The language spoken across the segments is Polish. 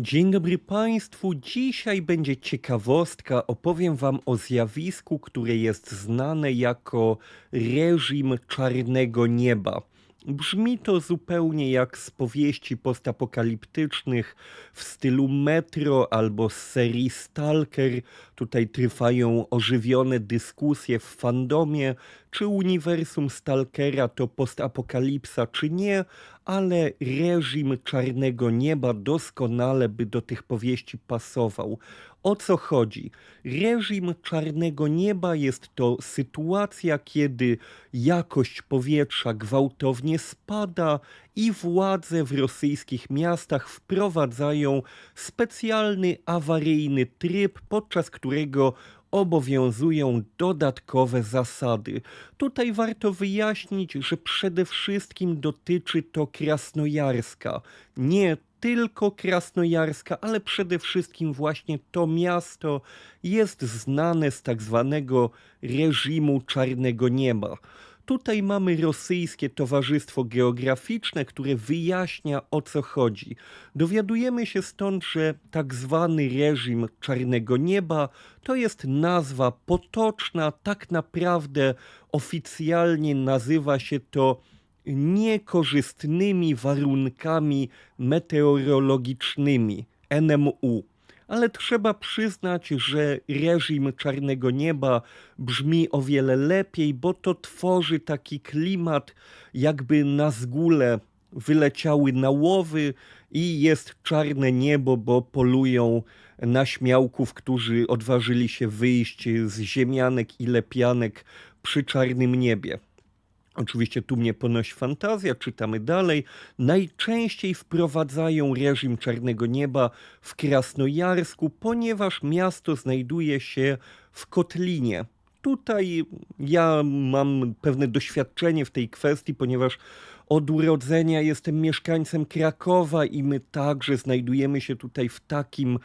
Dzień dobry Państwu. Dzisiaj będzie ciekawostka. Opowiem Wam o zjawisku, które jest znane jako reżim czarnego nieba. Brzmi to zupełnie jak z powieści postapokaliptycznych w stylu Metro albo z serii Stalker. Tutaj trwają ożywione dyskusje w fandomie, czy uniwersum Stalkera to postapokalipsa, czy nie, ale reżim czarnego nieba doskonale by do tych powieści pasował. O co chodzi? Reżim czarnego nieba jest to sytuacja, kiedy jakość powietrza gwałtownie spada i władze w rosyjskich miastach wprowadzają specjalny awaryjny tryb, podczas którego obowiązują dodatkowe zasady. Tutaj warto wyjaśnić, że przede wszystkim dotyczy to Krasnojarska. Nie tylko Krasnojarska, ale przede wszystkim właśnie to miasto jest znane z tak zwanego reżimu czarnego nieba. Tutaj mamy rosyjskie towarzystwo geograficzne, które wyjaśnia o co chodzi. Dowiadujemy się stąd, że tak zwany reżim czarnego nieba to jest nazwa potoczna, tak naprawdę oficjalnie nazywa się to niekorzystnymi warunkami meteorologicznymi NMU. Ale trzeba przyznać, że reżim czarnego nieba brzmi o wiele lepiej, bo to tworzy taki klimat, jakby na zgóle wyleciały na łowy i jest czarne niebo, bo polują na śmiałków, którzy odważyli się wyjść z ziemianek i lepianek przy czarnym niebie. Oczywiście tu mnie ponosi fantazja, czytamy dalej. Najczęściej wprowadzają reżim czarnego nieba w Krasnojarsku, ponieważ miasto znajduje się w kotlinie. Tutaj ja mam pewne doświadczenie w tej kwestii, ponieważ od urodzenia jestem mieszkańcem Krakowa i my także znajdujemy się tutaj w takim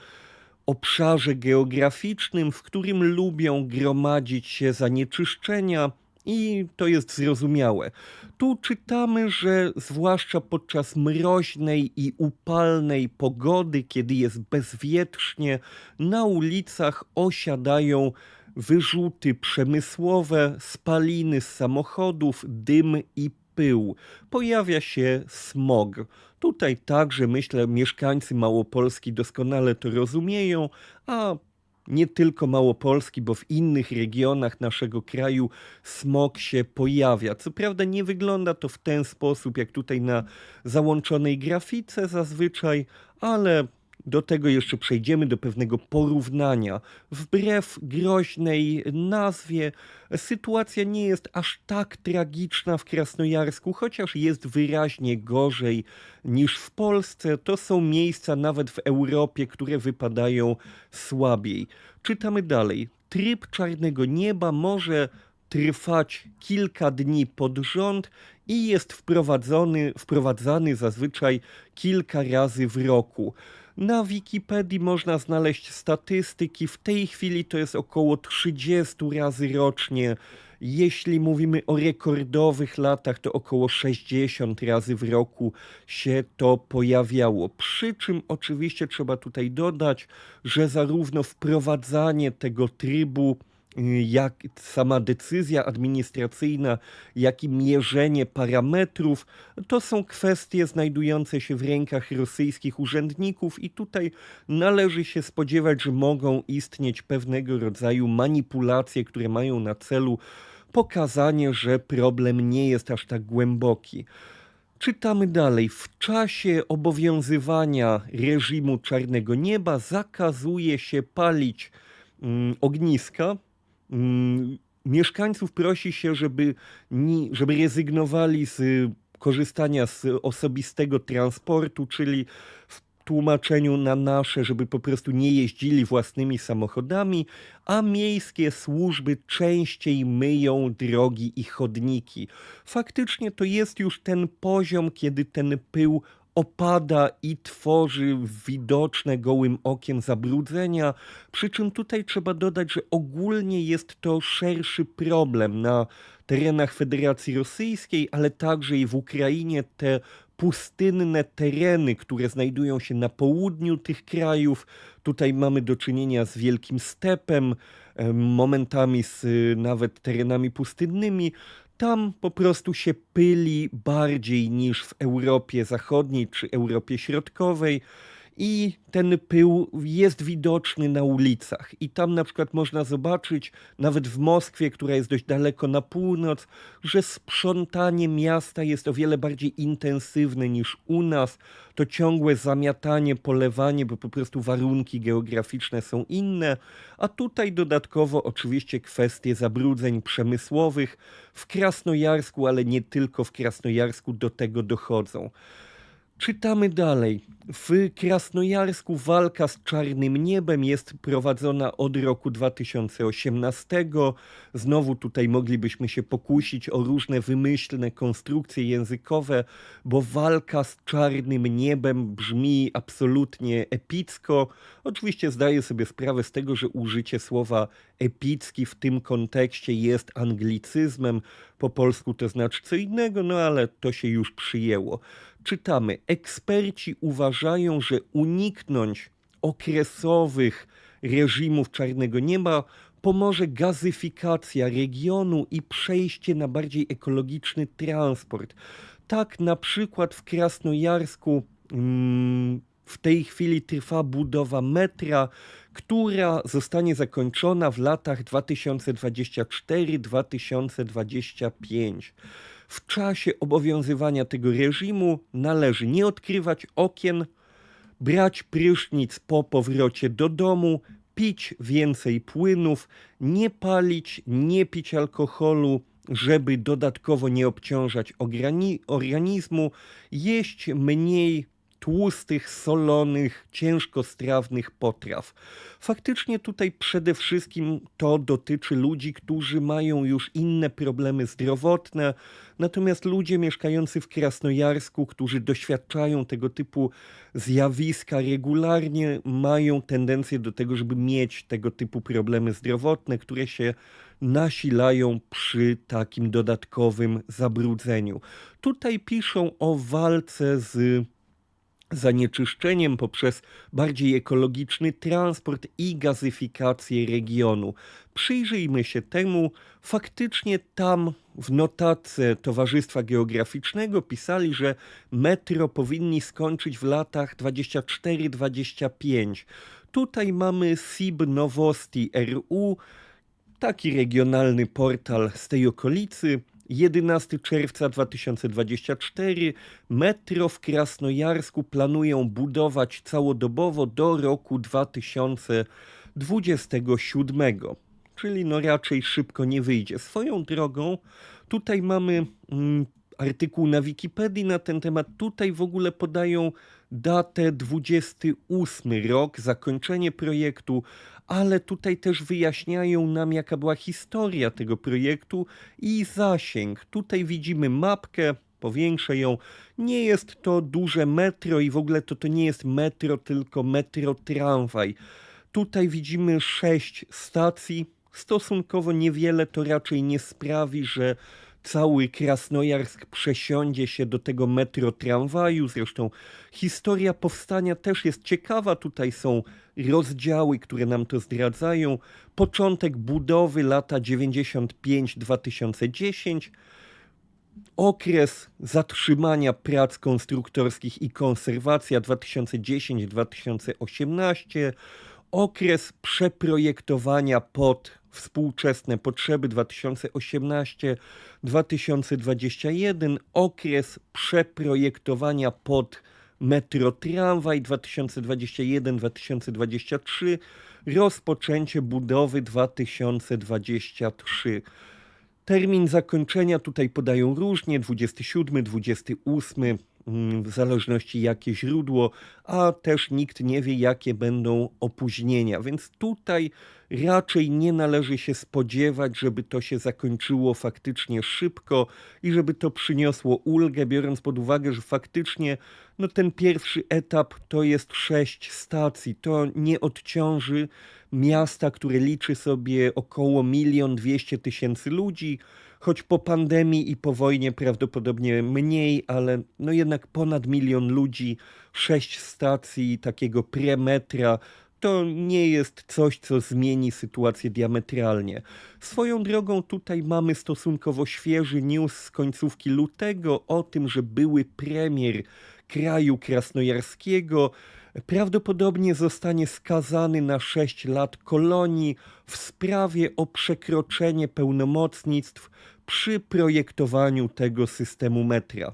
obszarze geograficznym, w którym lubią gromadzić się zanieczyszczenia i to jest zrozumiałe. Tu czytamy, że zwłaszcza podczas mroźnej i upalnej pogody, kiedy jest bezwietrznie, na ulicach osiadają wyrzuty przemysłowe, spaliny z samochodów, dym i pył. Pojawia się smog. Tutaj także, myślę, mieszkańcy Małopolski doskonale to rozumieją, a nie tylko Małopolski, bo w innych regionach naszego kraju smog się pojawia. Co prawda nie wygląda to w ten sposób, jak tutaj na załączonej grafice zazwyczaj, ale do tego jeszcze przejdziemy do pewnego porównania. Wbrew groźnej nazwie, sytuacja nie jest aż tak tragiczna w Krasnojarsku, chociaż jest wyraźnie gorzej niż w Polsce. To są miejsca nawet w Europie, które wypadają słabiej. Czytamy dalej. Tryb czarnego nieba może trwać kilka dni pod rząd i jest wprowadzony, wprowadzany zazwyczaj kilka razy w roku. Na Wikipedii można znaleźć statystyki. W tej chwili to jest około 30 razy rocznie. Jeśli mówimy o rekordowych latach, to około 60 razy w roku się to pojawiało. Przy czym oczywiście trzeba tutaj dodać, że zarówno wprowadzanie tego trybu jak sama decyzja administracyjna, jak i mierzenie parametrów, to są kwestie znajdujące się w rękach rosyjskich urzędników, i tutaj należy się spodziewać, że mogą istnieć pewnego rodzaju manipulacje, które mają na celu pokazanie, że problem nie jest aż tak głęboki. Czytamy dalej. W czasie obowiązywania reżimu czarnego nieba zakazuje się palić mm, ogniska, mieszkańców prosi się, żeby, żeby rezygnowali z korzystania z osobistego transportu, czyli w tłumaczeniu na nasze, żeby po prostu nie jeździli własnymi samochodami, a miejskie służby częściej myją drogi i chodniki. Faktycznie to jest już ten poziom, kiedy ten pył opada i tworzy widoczne gołym okiem zabrudzenia. Przy czym tutaj trzeba dodać, że ogólnie jest to szerszy problem na terenach Federacji Rosyjskiej, ale także i w Ukrainie te pustynne tereny, które znajdują się na południu tych krajów. Tutaj mamy do czynienia z wielkim stepem, em, momentami z y, nawet terenami pustynnymi. Tam po prostu się pyli bardziej niż w Europie Zachodniej czy Europie Środkowej i ten pył jest widoczny na ulicach. I tam na przykład można zobaczyć, nawet w Moskwie, która jest dość daleko na północ, że sprzątanie miasta jest o wiele bardziej intensywne niż u nas. To ciągłe zamiatanie, polewanie, bo po prostu warunki geograficzne są inne. A tutaj dodatkowo oczywiście kwestie zabrudzeń przemysłowych w Krasnojarsku, ale nie tylko w Krasnojarsku do tego dochodzą. Czytamy dalej. W Krasnojarsku walka z czarnym niebem jest prowadzona od roku 2018. Znowu tutaj moglibyśmy się pokusić o różne wymyślne konstrukcje językowe, bo walka z czarnym niebem brzmi absolutnie epicko. Oczywiście zdaję sobie sprawę z tego, że użycie słowa epicki w tym kontekście jest anglicyzmem. Po polsku to znaczy co innego, no ale to się już przyjęło czytamy: Eksperci uważają, że uniknąć okresowych reżimów czarnego nieba pomoże gazyfikacja regionu i przejście na bardziej ekologiczny transport. Tak na przykład w Krasnojarsku mm, w tej chwili trwa budowa metra, która zostanie zakończona w latach 2024-2025 w czasie obowiązywania tego reżimu należy nie odkrywać okien, brać prysznic po powrocie do domu, pić więcej płynów, nie palić, nie pić alkoholu, żeby dodatkowo nie obciążać organizmu, jeść mniej tłustych, solonych, ciężkostrawnych potraw. Faktycznie tutaj przede wszystkim to dotyczy ludzi, którzy mają już inne problemy zdrowotne, natomiast ludzie mieszkający w Krasnojarsku, którzy doświadczają tego typu zjawiska regularnie, mają tendencję do tego, żeby mieć tego typu problemy zdrowotne, które się nasilają przy takim dodatkowym zabrudzeniu. Tutaj piszą o walce z zanieczyszczeniem poprzez bardziej ekologiczny transport i gazyfikację regionu. Przyjrzyjmy się temu. Faktycznie tam w notatce Towarzystwa Geograficznego pisali, że metro powinni skończyć w latach 24-25. Tutaj mamy SIB Nowosti RU, taki regionalny portal z tej okolicy. 11 czerwca 2024 metro w Krasnojarsku planują budować całodobowo do roku 2027, czyli no raczej szybko nie wyjdzie. Swoją drogą tutaj mamy mm, artykuł na Wikipedii na ten temat. Tutaj w ogóle podają datę 28 rok, zakończenie projektu, ale tutaj też wyjaśniają nam, jaka była historia tego projektu i zasięg. Tutaj widzimy mapkę, powiększę ją. Nie jest to duże metro i w ogóle to, to nie jest metro, tylko metro tramwaj. Tutaj widzimy sześć stacji. Stosunkowo niewiele to raczej nie sprawi, że cały Krasnojarsk przesiądzie się do tego metro tramwaju. Zresztą historia powstania też jest ciekawa. Tutaj są rozdziały, które nam to zdradzają. Początek budowy lata 95-2010. Okres zatrzymania prac konstruktorskich i konserwacja 2010-2018 okres przeprojektowania pod współczesne potrzeby 2018-2021, okres przeprojektowania pod metro tramwaj 2021-2023, rozpoczęcie budowy 2023. Termin zakończenia tutaj podają różnie 27, 28 w zależności jakie źródło, a też nikt nie wie, jakie będą opóźnienia. Więc tutaj raczej nie należy się spodziewać, żeby to się zakończyło faktycznie szybko i żeby to przyniosło ulgę, biorąc pod uwagę, że faktycznie no, ten pierwszy etap to jest sześć stacji. To nie odciąży miasta, które liczy sobie około milion dwieście tysięcy ludzi choć po pandemii i po wojnie prawdopodobnie mniej, ale no jednak ponad milion ludzi, sześć stacji takiego premetra, to nie jest coś, co zmieni sytuację diametralnie. Swoją drogą tutaj mamy stosunkowo świeży news z końcówki lutego o tym, że były premier kraju krasnojarskiego prawdopodobnie zostanie skazany na 6 lat kolonii w sprawie o przekroczenie pełnomocnictw przy projektowaniu tego systemu metra.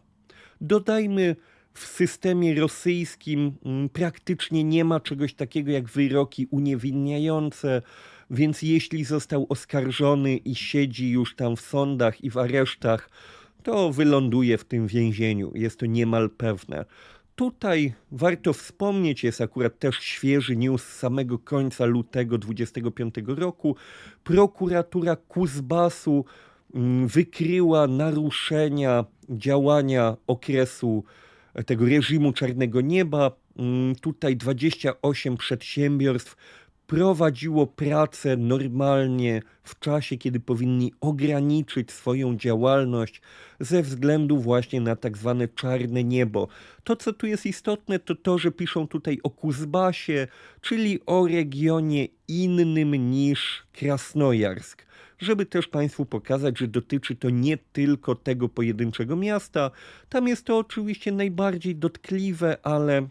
Dodajmy, w systemie rosyjskim mm, praktycznie nie ma czegoś takiego jak wyroki uniewinniające, więc jeśli został oskarżony i siedzi już tam w sądach i w aresztach, to wyląduje w tym więzieniu. Jest to niemal pewne. Tutaj warto wspomnieć, jest akurat też świeży news z samego końca lutego 25 roku. Prokuratura Kuzbasu mm, wykryła naruszenia działania okresu tego reżimu czarnego nieba. Mm, Tutaj 28 przedsiębiorstw prowadziło pracę normalnie w czasie, kiedy powinni ograniczyć swoją działalność ze względu właśnie na tak zwane czarne niebo. To, co tu jest istotne, to to, że piszą tutaj o Kuzbasie, czyli o regionie innym niż Krasnojarsk. Żeby też Państwu pokazać, że dotyczy to nie tylko tego pojedynczego miasta. Tam jest to oczywiście najbardziej dotkliwe, ale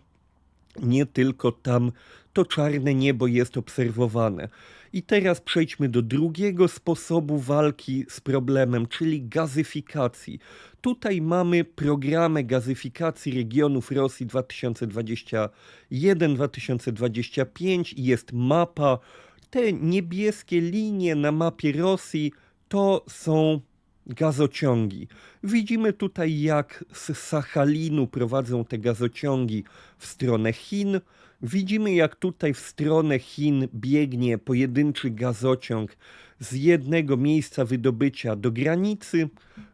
nie tylko tam to czarne niebo jest obserwowane. I teraz przejdźmy do drugiego sposobu walki z problemem, czyli gazyfikacji. Tutaj mamy programy gazyfikacji regionów Rosji 2021-2025 i jest mapa. Te niebieskie linie na mapie Rosji to są gazociągi. Widzimy tutaj, jak z Sachalinu prowadzą te gazociągi w stronę Chin. Widzimy, jak tutaj w stronę Chin biegnie pojedynczy gazociąg z jednego miejsca wydobycia do granicy.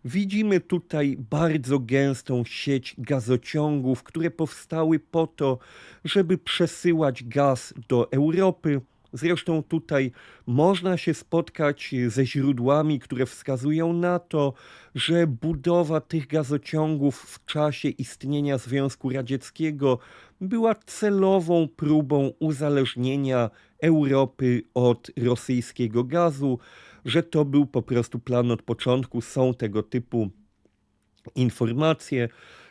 Widzimy tutaj bardzo gęstą sieć gazociągów, które powstały po to, żeby przesyłać gaz do Europy. Zresztą tutaj można się spotkać ze źródłami, które wskazują na to, że budowa tych gazociągów w czasie istnienia Związku Radzieckiego była celową próbą uzależnienia Europy od rosyjskiego gazu, że to był po prostu plan od początku. Są tego typu informacje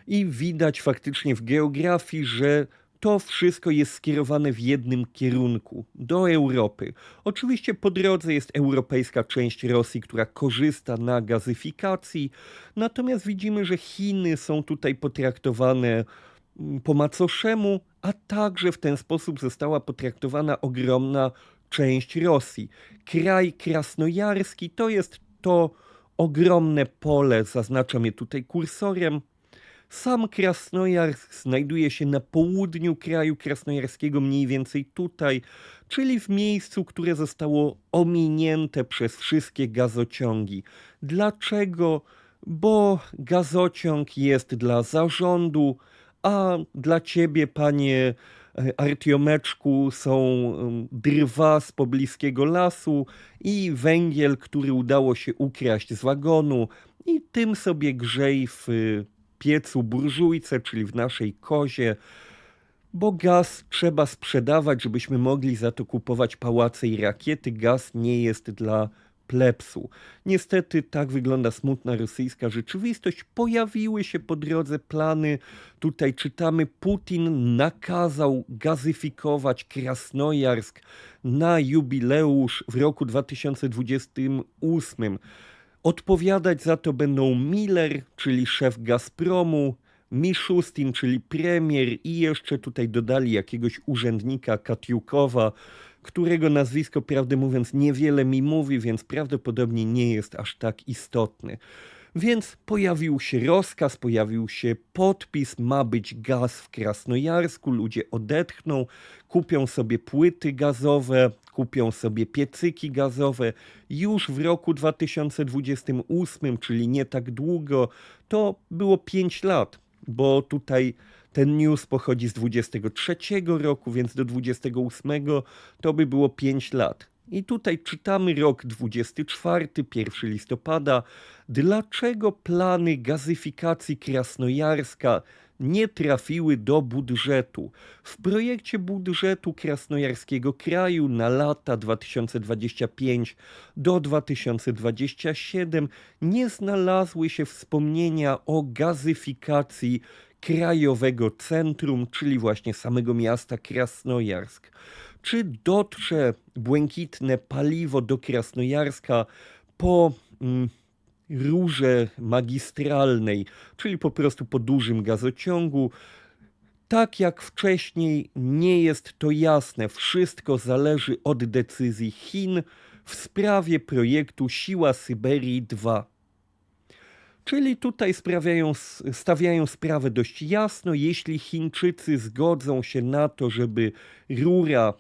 i widać faktycznie w geografii, że to wszystko jest skierowane w jednym kierunku do Europy. Oczywiście po drodze jest europejska część Rosji, która korzysta na gazyfikacji, natomiast widzimy, że Chiny są tutaj potraktowane mm, po macoszemu, a także w ten sposób została potraktowana ogromna część Rosji. Kraj krasnojarski to jest to ogromne pole, zaznaczam je tutaj kursorem, sam Krasnojarsk znajduje się na południu kraju krasnojarskiego, mniej więcej tutaj, czyli w miejscu, które zostało ominięte przez wszystkie gazociągi. Dlaczego? Bo gazociąg jest dla zarządu, a dla ciebie, panie e, Artiomeczku, są drwa z pobliskiego lasu i węgiel, który udało się ukraść z wagonu, i tym sobie grzej w piecu burżujce, czyli w naszej kozie, bo gaz trzeba sprzedawać, żebyśmy mogli za to kupować pałace i rakiety. Gaz nie jest dla plebsu. Niestety tak wygląda smutna rosyjska rzeczywistość. Pojawiły się po drodze plany. Tutaj czytamy, Putin nakazał gazyfikować Krasnojarsk na jubileusz w roku 2028. Odpowiadać za to będą Miller, czyli szef Gazpromu, Miszustin, czyli premier i jeszcze tutaj dodali jakiegoś urzędnika Katiukowa, którego nazwisko, prawdę mówiąc, niewiele mi mówi, więc prawdopodobnie nie jest aż tak istotny. Więc pojawił się rozkaz, pojawił się podpis, ma być gaz w Krasnojarsku, ludzie odetchną, kupią sobie płyty gazowe, kupią sobie piecyki gazowe. Już w roku 2028, czyli nie tak długo, to było 5 lat, bo tutaj ten news pochodzi z 23 roku, więc do 28 to by było 5 lat. I tutaj czytamy rok 24, 1 listopada. Dlaczego plany gazyfikacji Krasnojarska nie trafiły do budżetu? W projekcie budżetu Krasnojarskiego Kraju na lata 2025 do 2027 nie znalazły się wspomnienia o gazyfikacji krajowego centrum, czyli właśnie samego miasta Krasnojarsk. Czy dotrze błękitne paliwo do Krasnojarska po mm, rurze magistralnej, czyli po prostu po dużym gazociągu? Tak jak wcześniej, nie jest to jasne. Wszystko zależy od decyzji Chin w sprawie projektu Siła Syberii 2. Czyli tutaj stawiają sprawę dość jasno. Jeśli Chińczycy zgodzą się na to, żeby rura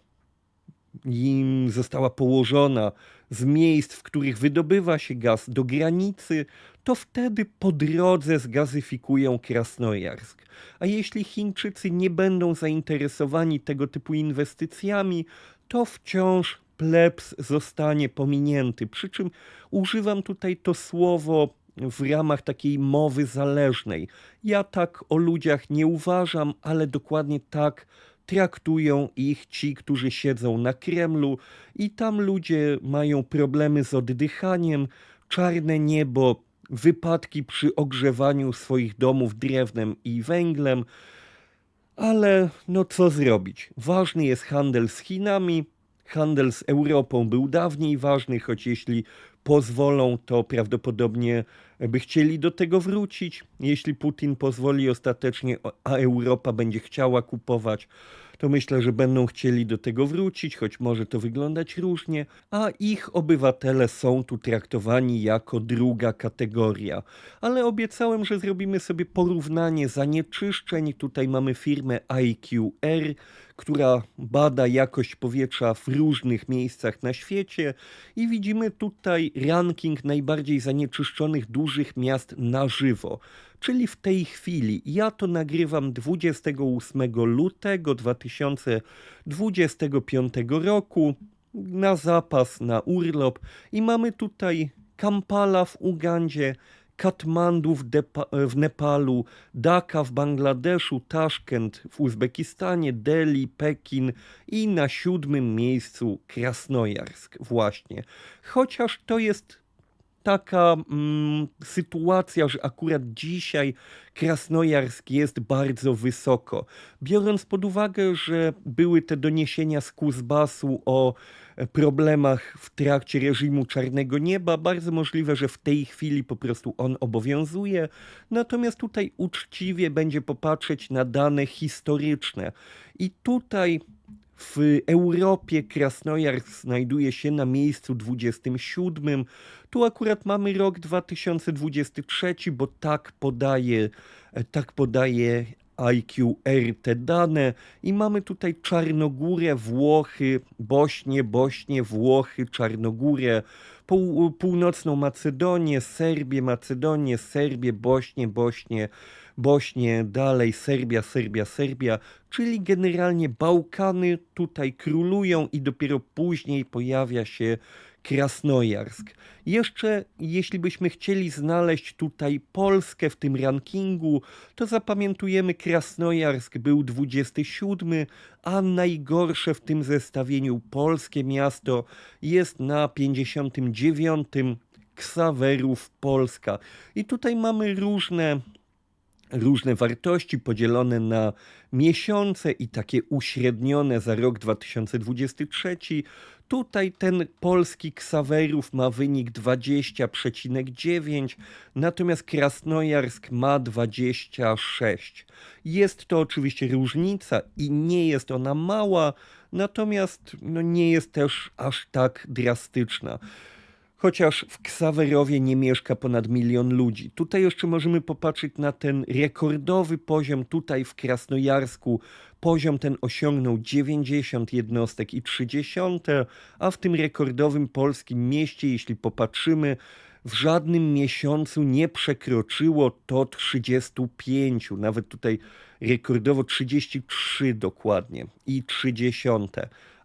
im została położona z miejsc, w których wydobywa się gaz do granicy, to wtedy po drodze zgazyfikują Krasnojarsk. A jeśli Chińczycy nie będą zainteresowani tego typu inwestycjami, to wciąż plebs zostanie pominięty. Przy czym używam tutaj to słowo w ramach takiej mowy zależnej. Ja tak o ludziach nie uważam, ale dokładnie tak traktują ich ci, którzy siedzą na Kremlu i tam ludzie mają problemy z oddychaniem, czarne niebo, wypadki przy ogrzewaniu swoich domów drewnem i węglem. Ale no co zrobić? Ważny jest handel z Chinami. Handel z Europą był dawniej ważny, choć jeśli pozwolą, to prawdopodobnie by chcieli do tego wrócić. Jeśli Putin pozwoli ostatecznie, a Europa będzie chciała kupować, to myślę, że będą chcieli do tego wrócić, choć może to wyglądać różnie, a ich obywatele są tu traktowani jako druga kategoria. Ale obiecałem, że zrobimy sobie porównanie zanieczyszczeń. Tutaj mamy firmę IQR, która bada jakość powietrza w różnych miejscach na świecie i widzimy tutaj ranking najbardziej zanieczyszczonych dużych miast na żywo. Czyli w tej chwili ja to nagrywam 28 lutego 2025 roku na zapas, na urlop i mamy tutaj Kampala w Ugandzie, Katmandu w, w, Nepalu, Dhaka w Bangladeszu, Taszkent w Uzbekistanie, Delhi, Pekin i na siódmym miejscu Krasnojarsk właśnie. Chociaż to jest taka mm, sytuacja, że akurat dzisiaj Krasnojarsk jest bardzo wysoko. Biorąc pod uwagę, że były te doniesienia z Kuzbasu o problemach w trakcie reżimu Czarnego Nieba, bardzo możliwe, że w tej chwili po prostu on obowiązuje. Natomiast tutaj uczciwie będzie popatrzeć na dane historyczne. I tutaj w Europie Krasnojarsk znajduje się na miejscu 27. Tu akurat mamy rok 2023, bo tak podaje, tak podaje IQR te dane i mamy tutaj Czarnogórę, Włochy, Bośnię, Bośnię, Włochy, Czarnogórę, pół, północną Macedonię, Serbię, Macedonię, Serbię, Bośnię, Bośnię, Bośnię, dalej Serbia, Serbia, Serbia, czyli generalnie Bałkany tutaj królują i dopiero później pojawia się Krasnojarsk. Jeszcze jeśli byśmy chcieli znaleźć tutaj Polskę w tym rankingu, to zapamiętujemy Krasnojarsk był 27, a najgorsze w tym zestawieniu polskie miasto jest na 59. Ksawerów Polska. I tutaj mamy różne różne wartości podzielone na miesiące i takie uśrednione za rok 2023. Tutaj ten polski Ksawerów ma wynik 20,9, natomiast Krasnojarsk ma 26. Jest to oczywiście różnica i nie jest ona mała, natomiast no, nie jest też aż tak drastyczna chociaż w Ksawerowie nie mieszka ponad milion ludzi. Tutaj jeszcze możemy popatrzeć na ten rekordowy poziom tutaj w Krasnojarsku. Poziom ten osiągnął 90 jednostek i 30, a w tym rekordowym polskim mieście, jeśli popatrzymy, w żadnym miesiącu nie przekroczyło to 35, nawet tutaj rekordowo 33 dokładnie i 30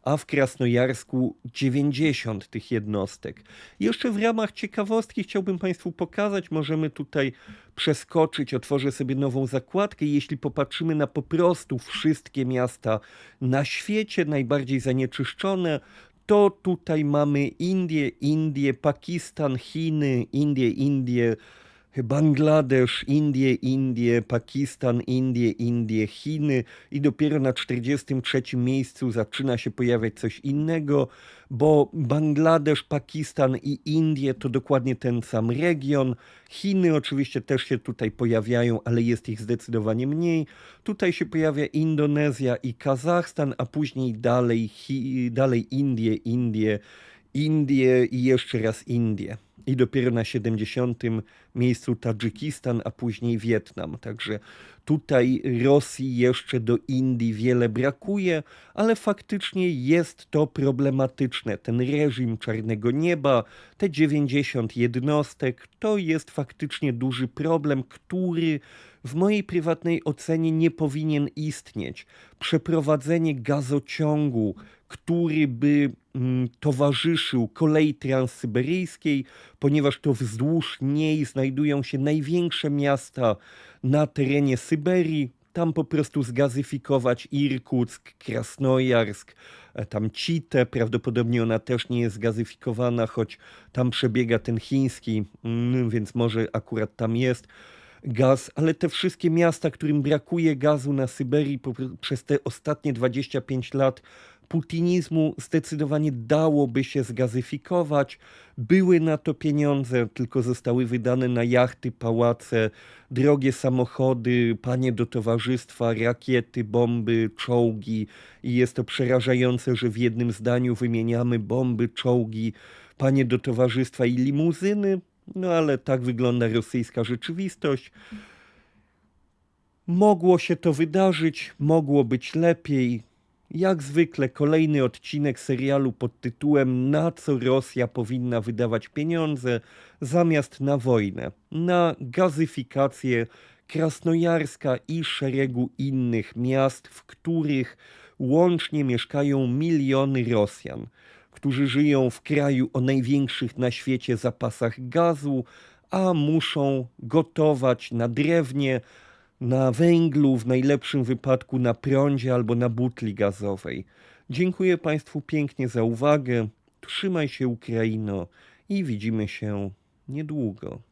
a w Krasnojarsku 90 tych jednostek. Jeszcze w ramach ciekawostki chciałbym Państwu pokazać, możemy tutaj przeskoczyć, otworzę sobie nową zakładkę. Jeśli popatrzymy na po prostu wszystkie miasta na świecie, najbardziej zanieczyszczone, to tutaj mamy Indie, Indie, Pakistan, Chiny, Indie, Indie, Bangladesz, Indie, Indie, Pakistan, Indie, Indie, Chiny i dopiero na 43 miejscu zaczyna się pojawiać coś innego, bo Bangladesz, Pakistan i Indie to dokładnie ten sam region. Chiny oczywiście też się tutaj pojawiają, ale jest ich zdecydowanie mniej. Tutaj się pojawia Indonezja i Kazachstan, a później dalej, dalej Indie, Indie, Indie i jeszcze raz Indie. I dopiero na 70. miejscu Tadżykistan, a później Wietnam. Także tutaj Rosji jeszcze do Indii wiele brakuje, ale faktycznie jest to problematyczne. Ten reżim czarnego nieba, te 90 jednostek, to jest faktycznie duży problem, który w mojej prywatnej ocenie nie powinien istnieć. Przeprowadzenie gazociągu, który by mm, towarzyszył kolei transsyberyjskiej, ponieważ to wzdłuż niej znajdują się największe miasta na terenie Syberii. Tam po prostu zgazyfikować Irkuck, Krasnojarsk, e, tam Citę, prawdopodobnie ona też nie jest zgazyfikowana, choć tam przebiega ten chiński, mm, więc może akurat tam jest gaz, ale te wszystkie miasta, którym brakuje gazu na Syberii po, przez te ostatnie 25 lat putinizmu zdecydowanie dałoby się zgazyfikować. Były na to pieniądze, tylko zostały wydane na jachty, pałace, drogie samochody, panie do towarzystwa, rakiety, bomby, czołgi. I jest to przerażające, że w jednym zdaniu wymieniamy bomby, czołgi, panie do towarzystwa i limuzyny. No ale tak wygląda rosyjska rzeczywistość. Mogło się to wydarzyć, mogło być lepiej. Jak zwykle kolejny odcinek serialu pod tytułem Na co Rosja powinna wydawać pieniądze zamiast na wojnę, na gazyfikację Krasnojarska i szeregu innych miast, w których łącznie mieszkają miliony Rosjan, którzy żyją w kraju o największych na świecie zapasach gazu, a muszą gotować na drewnie, na węglu, w najlepszym wypadku na prądzie albo na butli gazowej. Dziękuję Państwu pięknie za uwagę. Trzymaj się, Ukraino, i widzimy się niedługo.